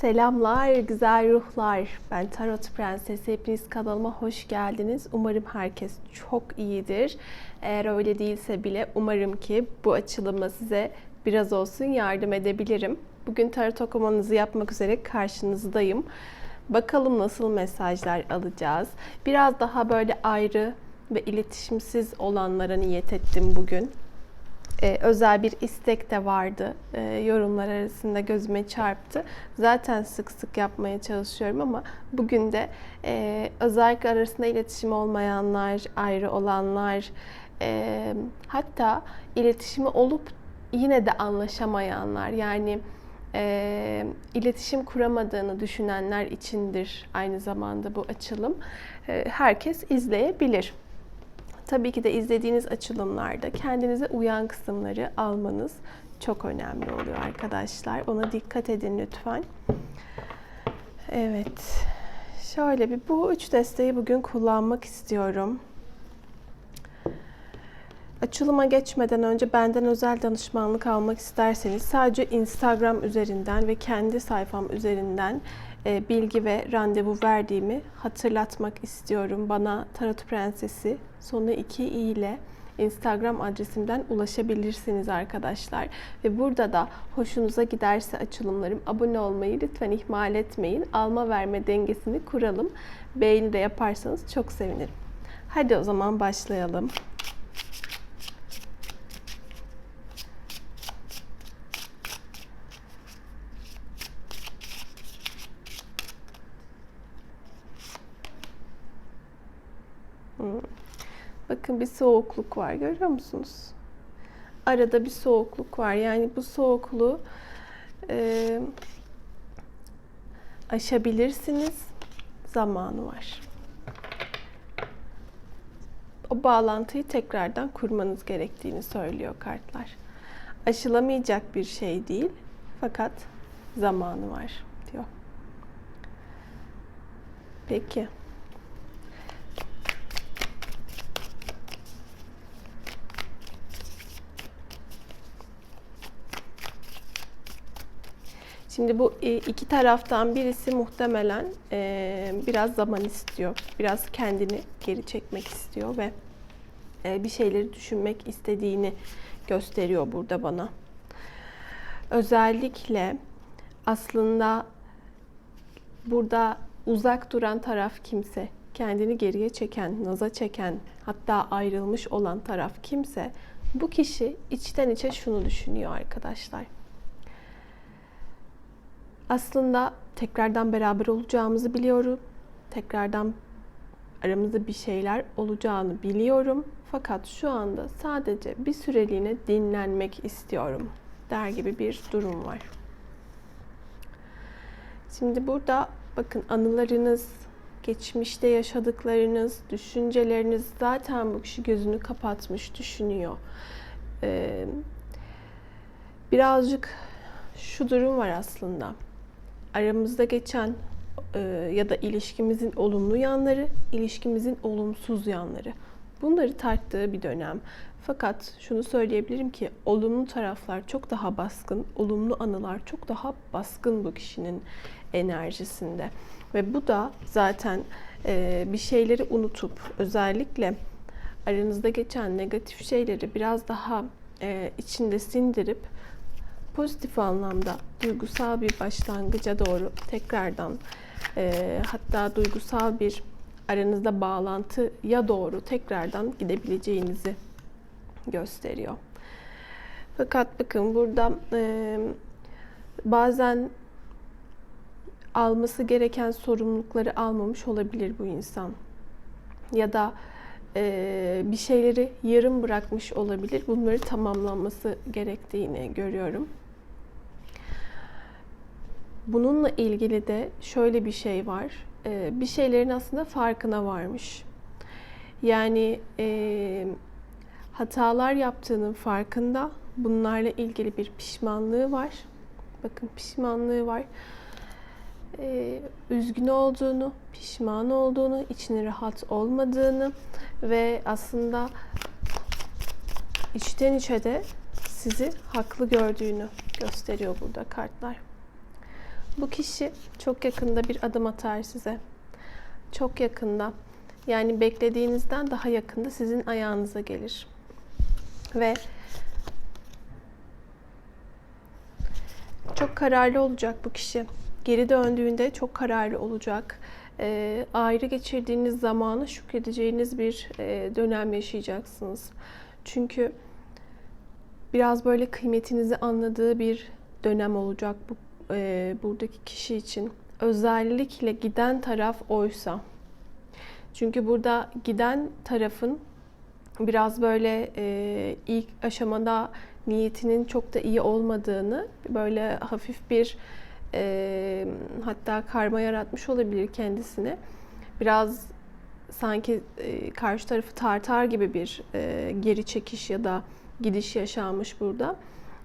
Selamlar güzel ruhlar. Ben Tarot Prensesi. Hepiniz kanalıma hoş geldiniz. Umarım herkes çok iyidir. Eğer öyle değilse bile umarım ki bu açılımla size biraz olsun yardım edebilirim. Bugün tarot okumanızı yapmak üzere karşınızdayım. Bakalım nasıl mesajlar alacağız. Biraz daha böyle ayrı ve iletişimsiz olanlara niyet ettim bugün e, özel bir istek de vardı. E, yorumlar arasında gözüme çarptı. Zaten sık sık yapmaya çalışıyorum ama bugün de e, özellikle arasında iletişim olmayanlar, ayrı olanlar, e, hatta iletişimi olup yine de anlaşamayanlar yani e, iletişim kuramadığını düşünenler içindir aynı zamanda bu açılım. E, herkes izleyebilir. Tabii ki de izlediğiniz açılımlarda kendinize uyan kısımları almanız çok önemli oluyor arkadaşlar. Ona dikkat edin lütfen. Evet. Şöyle bir bu üç desteği bugün kullanmak istiyorum. Açılıma geçmeden önce benden özel danışmanlık almak isterseniz sadece Instagram üzerinden ve kendi sayfam üzerinden bilgi ve randevu verdiğimi hatırlatmak istiyorum. Bana Tarot Prensesi sonu 2 i ile Instagram adresimden ulaşabilirsiniz arkadaşlar. Ve burada da hoşunuza giderse açılımlarım abone olmayı lütfen ihmal etmeyin. Alma verme dengesini kuralım. Beğeni de yaparsanız çok sevinirim. Hadi o zaman başlayalım. Hmm. Bakın bir soğukluk var görüyor musunuz? Arada bir soğukluk var. Yani bu soğukluğu e, aşabilirsiniz. Zamanı var. O bağlantıyı tekrardan kurmanız gerektiğini söylüyor kartlar. Aşılamayacak bir şey değil fakat zamanı var diyor. Peki. Şimdi bu e, iki taraftan birisi muhtemelen e, biraz zaman istiyor. Biraz kendini geri çekmek istiyor ve e, bir şeyleri düşünmek istediğini gösteriyor burada bana. Özellikle aslında burada uzak duran taraf kimse, kendini geriye çeken, naza çeken, hatta ayrılmış olan taraf kimse, bu kişi içten içe şunu düşünüyor arkadaşlar aslında tekrardan beraber olacağımızı biliyorum. Tekrardan aramızda bir şeyler olacağını biliyorum. Fakat şu anda sadece bir süreliğine dinlenmek istiyorum der gibi bir durum var. Şimdi burada bakın anılarınız, geçmişte yaşadıklarınız, düşünceleriniz zaten bu kişi gözünü kapatmış düşünüyor. Ee, birazcık şu durum var aslında aramızda geçen e, ya da ilişkimizin olumlu yanları, ilişkimizin olumsuz yanları. Bunları tarttığı bir dönem. Fakat şunu söyleyebilirim ki olumlu taraflar çok daha baskın, olumlu anılar çok daha baskın bu kişinin enerjisinde. Ve bu da zaten e, bir şeyleri unutup özellikle aranızda geçen negatif şeyleri biraz daha e, içinde sindirip pozitif anlamda duygusal bir başlangıca doğru tekrardan e, hatta duygusal bir aranızda bağlantıya doğru tekrardan gidebileceğinizi gösteriyor. Fakat bakın burada e, bazen alması gereken sorumlulukları almamış olabilir bu insan. Ya da e, bir şeyleri yarım bırakmış olabilir. Bunları tamamlanması gerektiğini görüyorum. Bununla ilgili de şöyle bir şey var. Ee, bir şeylerin aslında farkına varmış. Yani e, hatalar yaptığının farkında. Bunlarla ilgili bir pişmanlığı var. Bakın pişmanlığı var. Ee, üzgün olduğunu, pişman olduğunu, içine rahat olmadığını ve aslında içten içe de sizi haklı gördüğünü gösteriyor burada kartlar. Bu kişi çok yakında bir adım atar size. Çok yakında. Yani beklediğinizden daha yakında sizin ayağınıza gelir. Ve çok kararlı olacak bu kişi. Geri döndüğünde çok kararlı olacak. E, ayrı geçirdiğiniz zamanı şükredeceğiniz bir e, dönem yaşayacaksınız. Çünkü biraz böyle kıymetinizi anladığı bir dönem olacak bu e, buradaki kişi için. Özellikle giden taraf oysa. Çünkü burada giden tarafın biraz böyle e, ilk aşamada niyetinin çok da iyi olmadığını, böyle hafif bir e, hatta karma yaratmış olabilir kendisine. Biraz sanki e, karşı tarafı tartar gibi bir e, geri çekiş ya da gidiş yaşanmış burada.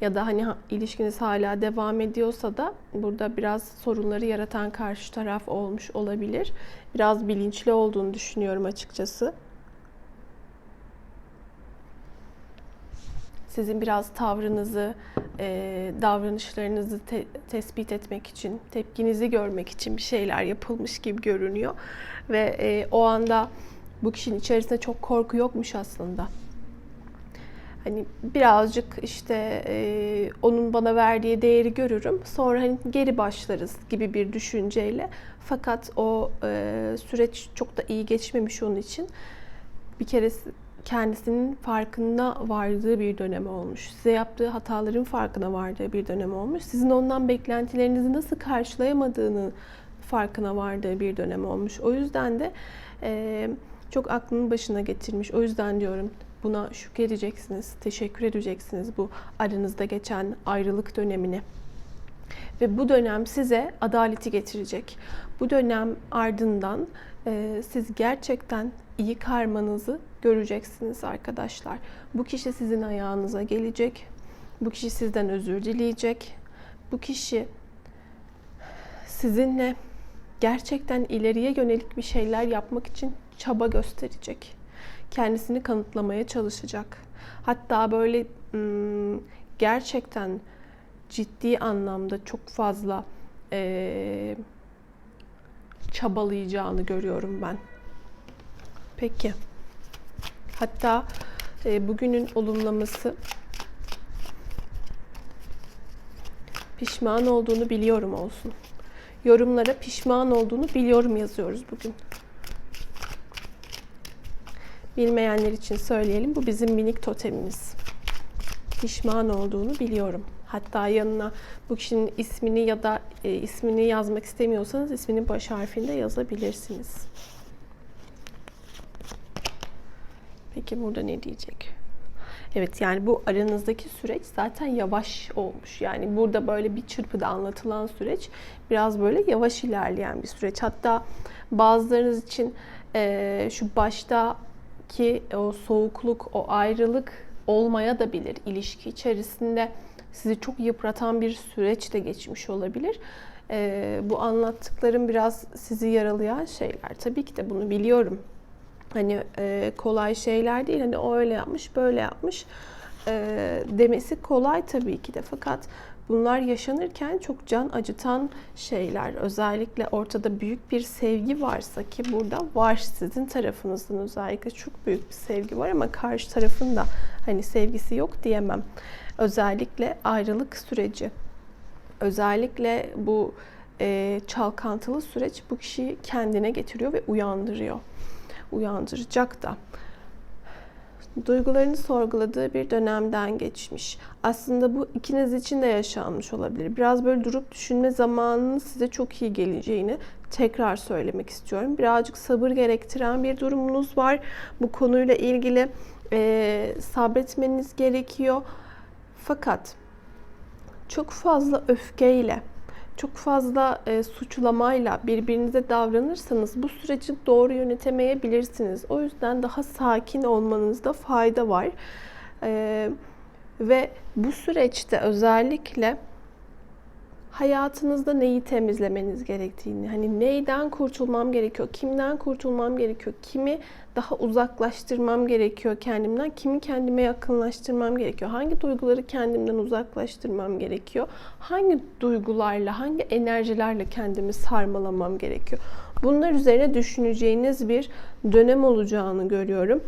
Ya da hani ilişkiniz hala devam ediyorsa da burada biraz sorunları yaratan karşı taraf olmuş olabilir. Biraz bilinçli olduğunu düşünüyorum açıkçası. sizin biraz tavrınızı, e, davranışlarınızı te- tespit etmek için, tepkinizi görmek için bir şeyler yapılmış gibi görünüyor. Ve e, o anda bu kişinin içerisinde çok korku yokmuş aslında. Hani birazcık işte e, onun bana verdiği değeri görürüm. Sonra hani geri başlarız gibi bir düşünceyle. Fakat o e, süreç çok da iyi geçmemiş onun için. Bir kere kendisinin farkında vardığı bir dönem olmuş. Size yaptığı hataların farkına vardığı bir dönem olmuş. Sizin ondan beklentilerinizi nasıl karşılayamadığını farkına vardığı bir dönem olmuş. O yüzden de e, çok aklının başına getirmiş. O yüzden diyorum buna şükredeceksiniz, teşekkür edeceksiniz bu aranızda geçen ayrılık dönemini. Ve bu dönem size adaleti getirecek. Bu dönem ardından e, siz gerçekten iyi karmanızı göreceksiniz arkadaşlar. Bu kişi sizin ayağınıza gelecek. Bu kişi sizden özür dileyecek. Bu kişi sizinle gerçekten ileriye yönelik bir şeyler yapmak için çaba gösterecek. Kendisini kanıtlamaya çalışacak. Hatta böyle gerçekten ciddi anlamda çok fazla e, çabalayacağını görüyorum ben. Peki. Hatta e, bugünün olumlaması pişman olduğunu biliyorum olsun. Yorumlara pişman olduğunu biliyorum yazıyoruz bugün. Bilmeyenler için söyleyelim. Bu bizim minik totemimiz. Pişman olduğunu biliyorum. Hatta yanına bu kişinin ismini ya da e, ismini yazmak istemiyorsanız isminin baş harfini de yazabilirsiniz. Peki burada ne diyecek? Evet yani bu aranızdaki süreç zaten yavaş olmuş. Yani burada böyle bir çırpıda anlatılan süreç biraz böyle yavaş ilerleyen bir süreç. Hatta bazılarınız için e, şu baştaki o soğukluk, o ayrılık olmaya da bilir ilişki içerisinde sizi çok yıpratan bir süreç de geçmiş olabilir. E, bu anlattıklarım biraz sizi yaralayan şeyler. Tabii ki de bunu biliyorum. Hani e, kolay şeyler değil. Hani o öyle yapmış, böyle yapmış e, demesi kolay tabii ki de. Fakat bunlar yaşanırken çok can acıtan şeyler. Özellikle ortada büyük bir sevgi varsa ki burada var sizin tarafınızdan özellikle çok büyük bir sevgi var ama karşı tarafın da hani sevgisi yok diyemem. Özellikle ayrılık süreci. Özellikle bu e, çalkantılı süreç bu kişiyi kendine getiriyor ve uyandırıyor uyandıracak da duygularını sorguladığı bir dönemden geçmiş. Aslında bu ikiniz için de yaşanmış olabilir. Biraz böyle durup düşünme zamanının size çok iyi geleceğini tekrar söylemek istiyorum. Birazcık sabır gerektiren bir durumunuz var. Bu konuyla ilgili e, sabretmeniz gerekiyor. Fakat çok fazla öfkeyle çok fazla e, suçlamayla birbirinize davranırsanız bu süreci doğru yönetemeyebilirsiniz. O yüzden daha sakin olmanızda fayda var. E, ve bu süreçte özellikle hayatınızda neyi temizlemeniz gerektiğini, hani neyden kurtulmam gerekiyor, kimden kurtulmam gerekiyor, kimi daha uzaklaştırmam gerekiyor kendimden, kimi kendime yakınlaştırmam gerekiyor, hangi duyguları kendimden uzaklaştırmam gerekiyor, hangi duygularla, hangi enerjilerle kendimi sarmalamam gerekiyor. Bunlar üzerine düşüneceğiniz bir dönem olacağını görüyorum.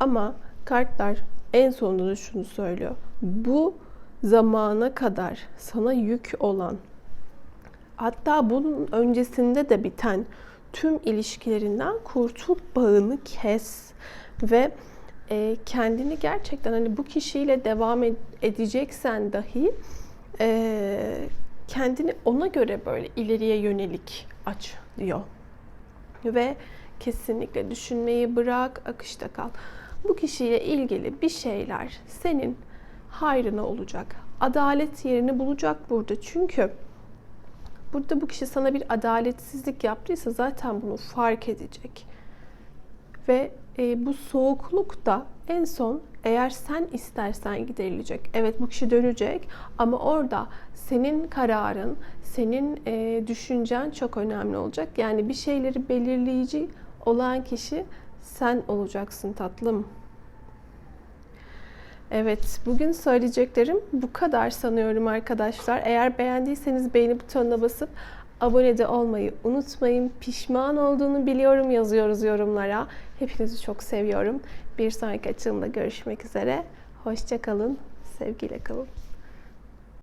Ama kartlar en sonunda da şunu söylüyor. Bu zamana kadar sana yük olan hatta bunun öncesinde de biten tüm ilişkilerinden kurtul, bağını kes ve e, kendini gerçekten hani bu kişiyle devam ed- edeceksen dahi e, kendini ona göre böyle ileriye yönelik aç diyor. Ve kesinlikle düşünmeyi bırak, akışta kal. Bu kişiyle ilgili bir şeyler senin hayrına olacak. Adalet yerini bulacak burada. Çünkü burada bu kişi sana bir adaletsizlik yaptıysa zaten bunu fark edecek. Ve e, bu soğukluk da en son eğer sen istersen giderilecek. Evet bu kişi dönecek ama orada senin kararın, senin e, düşüncen çok önemli olacak. Yani bir şeyleri belirleyici olan kişi sen olacaksın tatlım. Evet, bugün söyleyeceklerim bu kadar sanıyorum arkadaşlar. Eğer beğendiyseniz beğeni butonuna basıp abone de olmayı unutmayın. Pişman olduğunu biliyorum yazıyoruz yorumlara. Hepinizi çok seviyorum. Bir sonraki açılımda görüşmek üzere. Hoşçakalın, sevgiyle kalın.